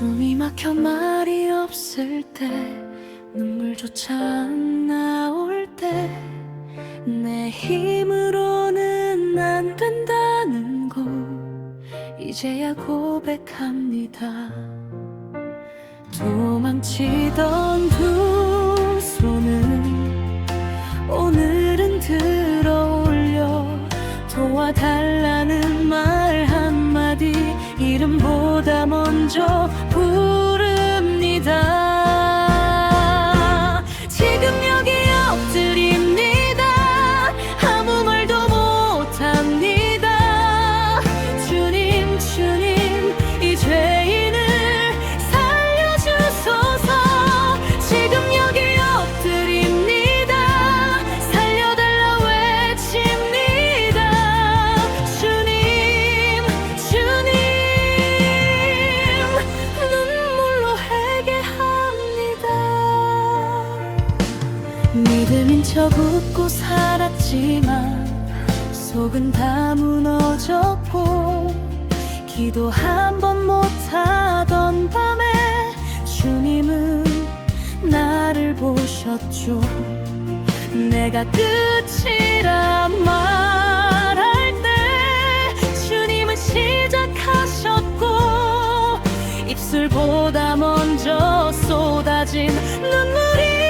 숨이 막혀 말이 없을 때 눈물조차 안 나올 때 내 힘으로는 안 된다는 거 이제야 고백합니다. 도망치던 두 이름보다 먼저 믿음인 척 웃고 살았지만 속은 다 무너졌고 기도 한 번 못하던 밤에 주님은 나를 보셨죠. 내가 끝이라 말할 때 주님은 시작하셨고 입술보다 먼저 쏟아진 눈물이